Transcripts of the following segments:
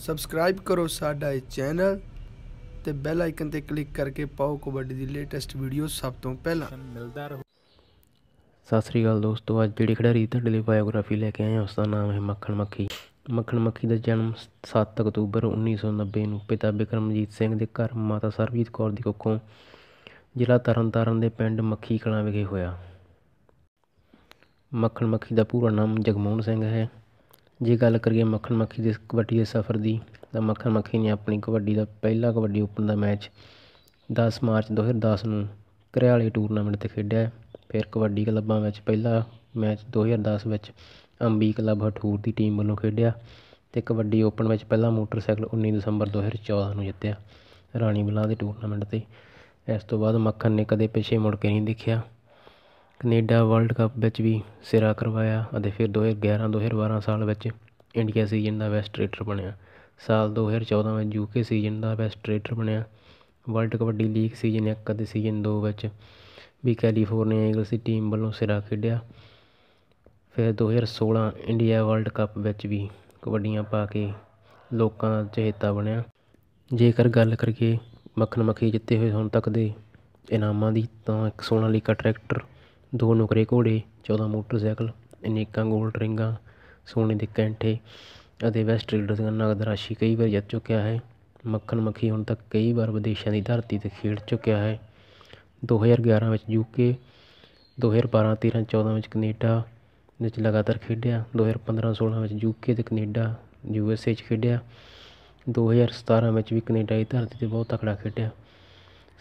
Subscribe ਕਰੋ ਸਾਡਾ ਇਹ ਚੈਨਲ ਤੇ ਬੈਲ ਆਈਕਨ ਤੇ ਕਲਿੱਕ ਕਰਕੇ ਪਾਓ ਕਬੱਡੀ ਦੀ ਲੇਟੈਸਟ ਵੀਡੀਓ ਸਭ ਤੋਂ ਪਹਿਲਾਂ। ਮਿਲਦਾ ਰਹੂ। ਸਤਿ ਸ੍ਰੀ ਅਕਾਲ ਦੋਸਤੋ ਅੱਜ ਜਿਹੜੀ ਖਿਡਾਰੀ ਤੁਹਾਡੇ ਲਈ ਬਾਇਓਗ੍ਰਾਫੀ ਲੈ ਕੇ ਆਏ ਹਾਂ ਉਸ ਦਾ ਨਾਮ ਹੈ ਮੱਖਣ ਮੱਖੀ। ਮੱਖਣ ਮੱਖੀ ਦਾ ਜਨਮ 7 ਅਕਤੂਬਰ 1990 ਨੂੰ ਪਿਤਾ ਬਿਕਰਮਜੀਤ ਸਿੰਘ ਦੇ ਘਰ ਮਾਤਾ ਸਰਬਜੀਤ ਕੌਰ ਦੀ ਕੁੱਖੋਂ ਜ਼ਿਲ੍ਹਾ ਤਰਨਤਾਰਨ ਦੇ ਪਿੰਡ ਮੱਖੀ ਕਲਾਂ ਵਿਖੇ ਹੋਇਆ। ਮੱਖਣ ਮੱਖੀ ਦਾ ਪੂਰਾ ਨਾਮ ਜਗਮੋਹਨ ਸਿੰਘ ਹੈ। ਜੇ ਗੱਲ ਕਰੀਏ ਮੱਖਣ ਮੱਖੀ ਦੇ ਕਬੱਡੀ ਦੇ ਸਫ਼ਰ ਦੀ, ਤਾਂ ਮੱਖਣ ਮੱਖੀ ਨੇ ਆਪਣੀ ਕਬੱਡੀ ਦਾ ਪਹਿਲਾ ਕਬੱਡੀ ਓਪਨ ਦਾ ਮੈਚ ਦਸ ਮਾਰਚ 2010 ਨੂੰ ਘਰਿਆਲੇ ਟੂਰਨਾਮੈਂਟ 'ਤੇ ਖੇਡਿਆ। ਫਿਰ ਕਬੱਡੀ ਕਲੱਬਾਂ ਵਿੱਚ ਪਹਿਲਾ ਮੈਚ 2010 ਵਿੱਚ ਅੰਬੀ ਕਲੱਬ ਹਠੂਰ ਦੀ ਟੀਮ ਵੱਲੋਂ ਖੇਡਿਆ ਅਤੇ ਕਬੱਡੀ ਓਪਨ ਵਿੱਚ ਪਹਿਲਾ ਮੋਟਰਸਾਈਕਲ 19 ਦਸੰਬਰ 2014 ਨੂੰ ਜਿੱਤਿਆ ਰਾਣੀ ਬਲਾਂ ਦੇ ਟੂਰਨਾਮੈਂਟ 'ਤੇ। ਇਸ ਤੋਂ ਬਾਅਦ ਮੱਖਣ ਨੇ ਕਦੇ ਪਿੱਛੇ ਮੁੜ ਕੇ ਨਹੀਂ ਦੇਖਿਆ। ਕਨੇਡਾ ਵਰਲਡ ਕੱਪ ਵਿੱਚ ਵੀ ਸਿਰਾ ਕਰਵਾਇਆ ਅਤੇ ਫਿਰ 2011-2012 ਸਾਲ ਵਿੱਚ ਇੰਡੀਆ ਸੀਜ਼ਨ ਦਾ ਬੈਸਟ ਰੇਟਰ ਬਣਿਆ। ਸਾਲ 2014 ਵਿੱਚ ਯੂਕੇ ਸੀਜ਼ਨ ਦਾ ਬੈਸਟ ਰੇਟਰ ਬਣਿਆ। ਵਰਲਡ ਕਬੱਡੀ ਲੀਗ ਸੀਜ਼ਨ ਇੱਕ ਅਤੇ ਸੀਜ਼ਨ ਦੋ ਵਿੱਚ ਵੀ ਕੈਲੀਫੋਰਨੀਆ ਈਗਲਸ ਦੀ ਟੀਮ ਵੱਲੋਂ ਸਿਰਾ ਖੇਡਿਆ। ਫਿਰ 2016 ਇੰਡੀਆ ਵਰਲਡ ਕੱਪ ਵਿੱਚ ਵੀ ਕਬੱਡੀਆਂ ਪਾ ਕੇ ਲੋਕਾਂ ਦਾ ਚਹੇਤਾ ਬਣਿਆ। ਜੇਕਰ ਗੱਲ ਕਰੀਏ ਮੱਖਣ ਮੱਖੀ ਜਿੱਤੇ ਹੋਏ ਹੁਣ ਤੱਕ ਦੇ ਇਨਾਮਾਂ ਦੀ ਤਾਂ ਇੱਕ ਸੋਨਾਲੀਕਾ ਟਰੈਕਟਰ ਦੋ ਨੁਕਰੇ ਘੋੜੇ 14 ਮੋਟਰਸਾਈਕਲ, ਅਨੇਕਾਂ ਗੋਲਡ ਰਿੰਗਾਂ, ਸੋਨੇ ਦੇ ਕੈਂਠੇ ਅਤੇ ਵੈਸਟ ਟ੍ਰੇਡਰਸ ਦਾ ਨਗਦ ਰਾਸ਼ੀ ਕਈ ਵਾਰ ਜਿੱਤ ਚੁੱਕਿਆ ਹੈ। ਮੱਖਣ ਮੱਖੀ ਹੁਣ ਤੱਕ ਕਈ ਵਾਰ ਵਿਦੇਸ਼ਾਂ ਦੀ ਧਰਤੀ 'ਤੇ ਖੇਡ ਚੁੱਕਿਆ ਹੈ। 2011 ਵਿੱਚ ਯੂਕੇ 2012 13 14 ਵਿੱਚ ਕਨੇਡਾ ਵਿੱਚ ਲਗਾਤਾਰ ਖੇਡਿਆ 2015 16 ਵਿੱਚ ਯੂਕੇ ਅਤੇ ਕਨੇਡਾ, ਯੂ ਐੱਸ ਏ 'ਚ ਖੇਡਿਆ 2017 ਵਿੱਚ ਵੀ ਕਨੇਡਾ ਦੀ ਧਰਤੀ 'ਤੇ ਬਹੁਤ ਤਕੜਾ ਖੇਡਿਆ।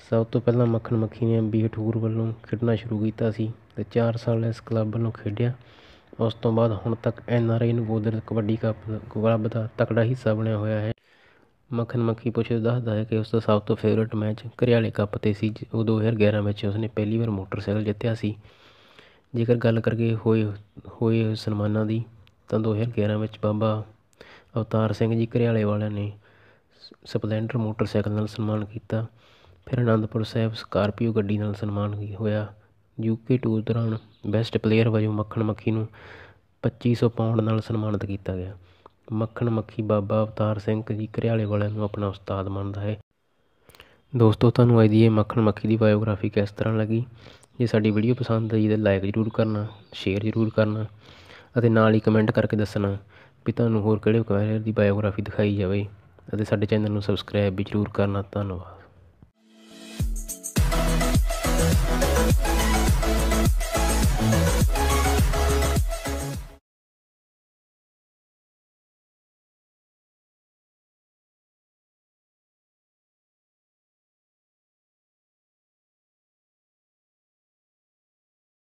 ਸਭ ਤੋਂ ਪਹਿਲਾਂ ਮੱਖਣ ਮੱਖੀ ਨੇ ਬੀ ਟੂਰ ਵੱਲੋਂ ਖੇਡਣਾ ਸ਼ੁਰੂ ਕੀਤਾ ਸੀ ਅਤੇ ਚਾਰ ਸਾਲ ਇਸ ਕਲੱਬ ਵੱਲੋਂ ਖੇਡਿਆ। ਉਸ ਤੋਂ ਬਾਅਦ ਹੁਣ ਤੱਕ N R I Navodar kabaddi cup club ਦਾ ਤਕੜਾ ਹਿੱਸਾ ਬਣਿਆ ਹੋਇਆ ਹੈ। ਮੱਖਣ ਮੱਖੀ ਪੁੱਛ ਦੱਸਦਾ ਹੈ ਕਿ ਉਸ ਦਾ ਸਭ ਤੋਂ ਫੇਵਰਟ ਮੈਚ ਘਰਿਆਲੇ ਕੱਪ 'ਤੇ ਸੀ ਉਹ 2011 ਵਿੱਚ ਉਸਨੇ ਪਹਿਲੀ ਵਾਰ ਮੋਟਰਸਾਈਕਲ ਜਿੱਤਿਆ ਸੀ। ਜੇਕਰ ਗੱਲ ਕਰੀਏ ਹੋਏ ਹੋਏ ਸਨਮਾਨਾਂ ਦੀ, ਤਾਂ 2011 ਵਿੱਚ ਬਾਬਾ ਅਵਤਾਰ ਸਿੰਘ ਜੀ ਘਰਿਆਲੇ ਵਾਲਿਆਂ ਨੇ ਸਪਲੈਂਡਰ ਮੋਟਰਸਾਈਕਲ ਨਾਲ ਸਨਮਾਨ ਕੀਤਾ। ਫਿਰ ਅਨੰਦਪੁਰ ਸਾਹਿਬ ਸਕਾਰਪੀਓ ਗੱਡੀ ਨਾਲ ਸਨਮਾਨ ਵੀ ਹੋਇਆ। ਯੂਕੇ ਟੂਰ ਦੌਰਾਨ ਬੈਸਟ ਪਲੇਅਰ ਵਜੋਂ ਮੱਖਣ ਮੱਖੀ ਨੂੰ ਪੱਚੀ ਸੌ ਪਾਉਂਡ ਨਾਲ ਸਨਮਾਨਿਤ ਕੀਤਾ ਗਿਆ। ਮੱਖਣ ਮੱਖੀ ਬਾਬਾ ਅਵਤਾਰ ਸਿੰਘ ਜੀ ਘਰਿਆਲੇ ਵਾਲਿਆਂ ਨੂੰ ਆਪਣਾ ਉਸਤਾਦ ਮੰਨਦਾ ਹੈ। ਦੋਸਤੋ, ਤੁਹਾਨੂੰ ਅੱਜ ਦੀ ਇਹ ਮੱਖਣ ਮੱਖੀ ਦੀ ਬਾਇਓਗ੍ਰਾਫੀ ਕਿਸ ਤਰ੍ਹਾਂ ਲੱਗੀ? ਜੇ ਸਾਡੀ ਵੀਡੀਓ ਪਸੰਦ ਆਈ ਤਾਂ ਲਾਈਕ ਜ਼ਰੂਰ ਕਰਨਾ ਸ਼ੇਅਰ ਜ਼ਰੂਰ ਕਰਨਾ ਅਤੇ ਨਾਲ ਹੀ ਕਮੈਂਟ ਕਰਕੇ ਦੱਸਣਾ ਵੀ ਤੁਹਾਨੂੰ ਹੋਰ ਕਿਹੜੇ ਪਲੇਅਰ ਦੀ ਬਾਇਓਗ੍ਰਾਫੀ ਦਿਖਾਈ ਜਾਵੇ ਅਤੇ ਸਾਡੇ ਚੈਨਲ ਨੂੰ ਸਬਸਕ੍ਰਾਈਬ ਵੀ ਜ਼ਰੂਰ ਕਰਨਾ। ਧੰਨਵਾਦ।